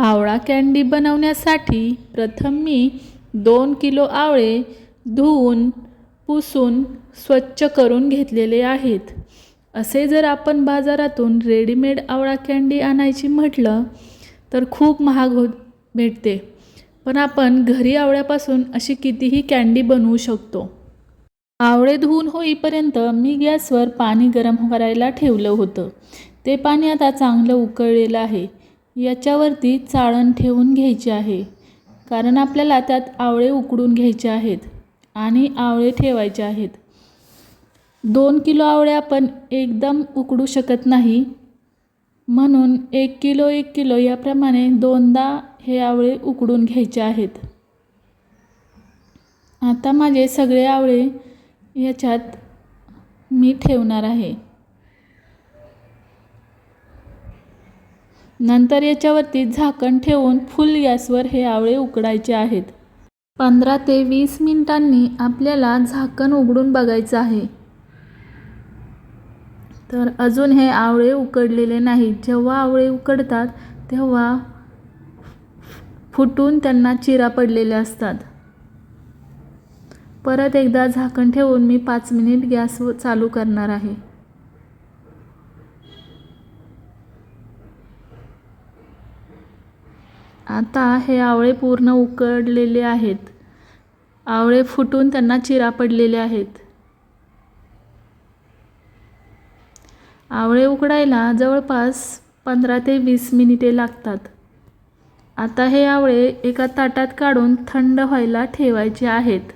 आवळा कँडी बनवण्यासाठी प्रथम मी दोन किलो आवळे धुवून पुसून स्वच्छ करून घेतलेले आहेत. असे जर आपण बाजारातून रेडीमेड आवळा कँडी आणायची म्हटलं तर खूप महाग हो भेटते. पण आपण घरी आवळ्यापासून अशी कितीही कँडी बनवू शकतो. आवळे धुवून होईपर्यंत मी गॅसवर पाणी गरम करायला ठेवलं होतं. ते पाणी आता चांगलं उकळलेलं आहे. याच्यावरती चाळण ठेवून घ्यायची आहे. कारण आपल्याला त्यात आवळे उकडून घ्यायचे आहेत आणि आवळे ठेवायचे आहेत. दोन किलो आवळे आपण एकदम उकडू शकत नाही. म्हणून एक किलो एक किलो याप्रमाणे दोनदा हे आवळे उकडून घ्यायचे आहेत. आता माझे सगळे आवळे याच्यात मी ठेवणार आहे. नंतर याच्यावरती झाकण ठेवून फुल गॅसवर हे आवळे उकडायचे आहेत. पंधरा ते वीस मिनिटांनी आपल्याला झाकण उघडून बघायचं आहे. तर अजून हे आवळे उकडलेले नाहीत. जेव्हा आवळे उकडतात तेव्हा फुटून त्यांना चिरा पडलेल्या असतात. परत एकदा झाकण ठेवून मी पाच मिनिट गॅस चालू करणार आहे. आता हे आवळे पूर्ण उकडलेले आहेत. आवळे फुटून त्यांना चिरा पडलेले आहेत. आवळे उकडायला जवळपास पंधरा ते वीस मिनिटे लागतात. आता हे आवळे एका ताटात काढून थंड व्हायला ठेवायचे आहेत.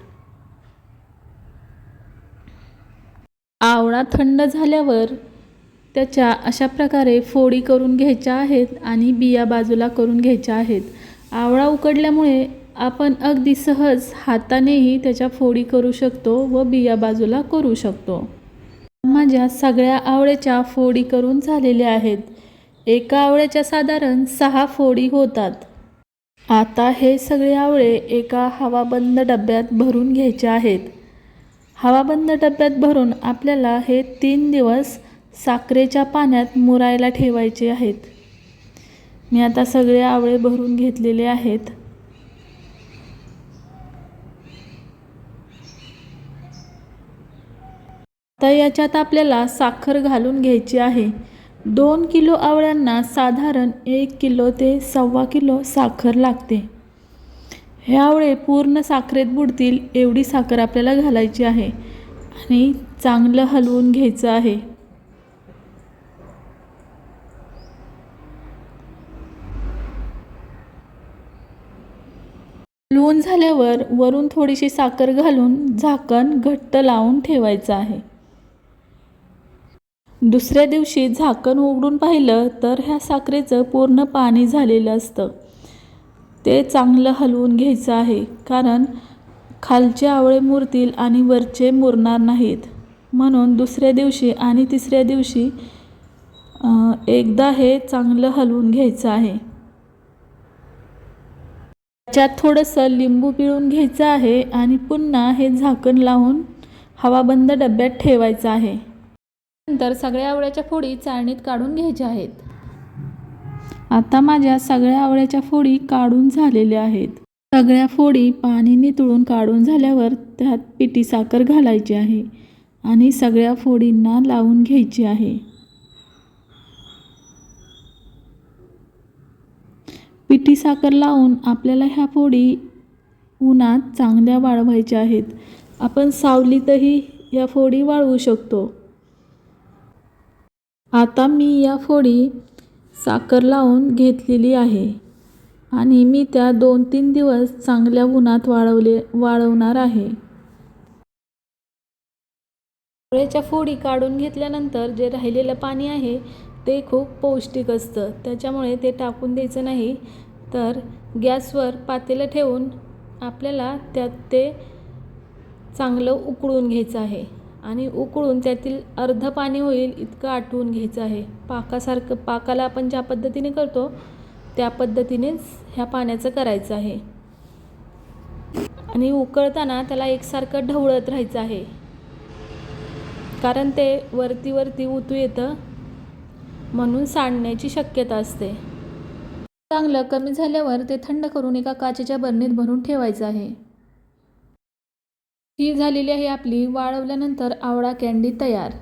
आवळा थंड झाल्यावर त्याच्या अशा प्रकारे फोडी करून घ्यायच्या आहेत आणि बिया बाजूला करून घ्यायच्या आहेत. आवळा उकडल्यामुळे आपण अगदी सहज हातानेही त्याच्या फोडी करू शकतो व बिया बाजूला करू शकतो. माझ्या सगळ्या आवळ्याच्या फोडी करून झालेल्या आहेत. एका आवळ्याच्या साधारण सहा फोडी होतात. आता हे सगळे आवळे एका हवाबंद डब्यात भरून घ्यायचे आहेत. हवाबंद डब्यात भरून आपल्याला हे तीन दिवस साखरेच्या पाण्यात मुरायला ठेवायचे आहेत. मी आता सगळे आवळे भरून घेतलेले आहेत. तर याच्यात आपल्याला साखर घालून घ्यायची आहे. दोन किलो आवळ्यांना साधारण एक किलो ते सव्वा किलो साखर लागते. हे आवळे पूर्ण साखरेत बुडतील एवढी साखर आपल्याला घालायची आहे. आणि चांगलं हलवून घ्यायचं आहे. लोण झाल्यावर वरून थोडीशी साखर घालून झाकण घट्ट लावून ठेवायचं आहे. दुसऱ्या दिवशी झाकण उघडून पाहिलं तर ह्या साखरेचं पूर्ण पाणी झालेलं असतं. ते चांगलं हलवून घ्यायचं आहे कारण खालचे आवळे मुरतील आणि वरचे मुरणार नाहीत. म्हणून दुसऱ्या दिवशी आणि तिसऱ्या दिवशी एकदा हे चांगलं हलवून घ्यायचं आहे. त्याच्यात थोडंसं लिंबू पिळून घ्यायचं आहे आणि पुन्हा हे झाकण लावून हवाबंद डब्यात ठेवायचं आहे. नंतर सगळ्या आवळ्याच्या फोडी चाळणीत काढून घ्यायच्या आहेत. आता माझ्या सगळ्या आवळ्याच्या फोडी काढून झालेल्या आहेत. सगळ्या फोडी पाणी नितळून काढून झाल्यावर त्यात पिठी साखर घालायची आहे आणि सगळ्या फोडींना लावून घ्यायची आहे. पिठी साखर लावून आपल्याला ह्या फोडी उन्हात चांगल्या वाळवायच्या आहेत. आपण सावलीतही या फोडी वाळवू शकतो. आता मी या फोडी साखर लावून घेतलेली आहे आणि मी त्या दोन तीन दिवस चांगल्या उन्हात वाळवले वाळवणार आहे. पोळ्याच्या फोडी काढून घेतल्यानंतर जे राहिलेलं पाणी आहे ते खूप पौष्टिक असतं. त्याच्यामुळे ते टाकून द्यायचं नाही. तर गॅसवर पातेलं ठेवून आपल्याला त्यात ते चांगलं उकळून घ्यायचं आहे. आणि उकळून त्यातील अर्ध पाणी होईल इतकं आटवून घ्यायचं आहे. पाकासारखं पाकाला आपण ज्या पद्धतीने करतो त्या पद्धतीनेच ह्या पाण्याचं करायचं आहे. आणि उकळताना त्याला एकसारखं ढवळत राहायचं आहे. कारण ते वरती वरती उतू येतं म्हणून सांडण्याची शक्यता असते. चांगलं कमी झाल्यावर ते थंड करून एका काचेच्या बरणीत भरून ठेवायचं आहे. ही झालेली आहे आपली वाळवल्यानंतर आवळा कँडी तयार.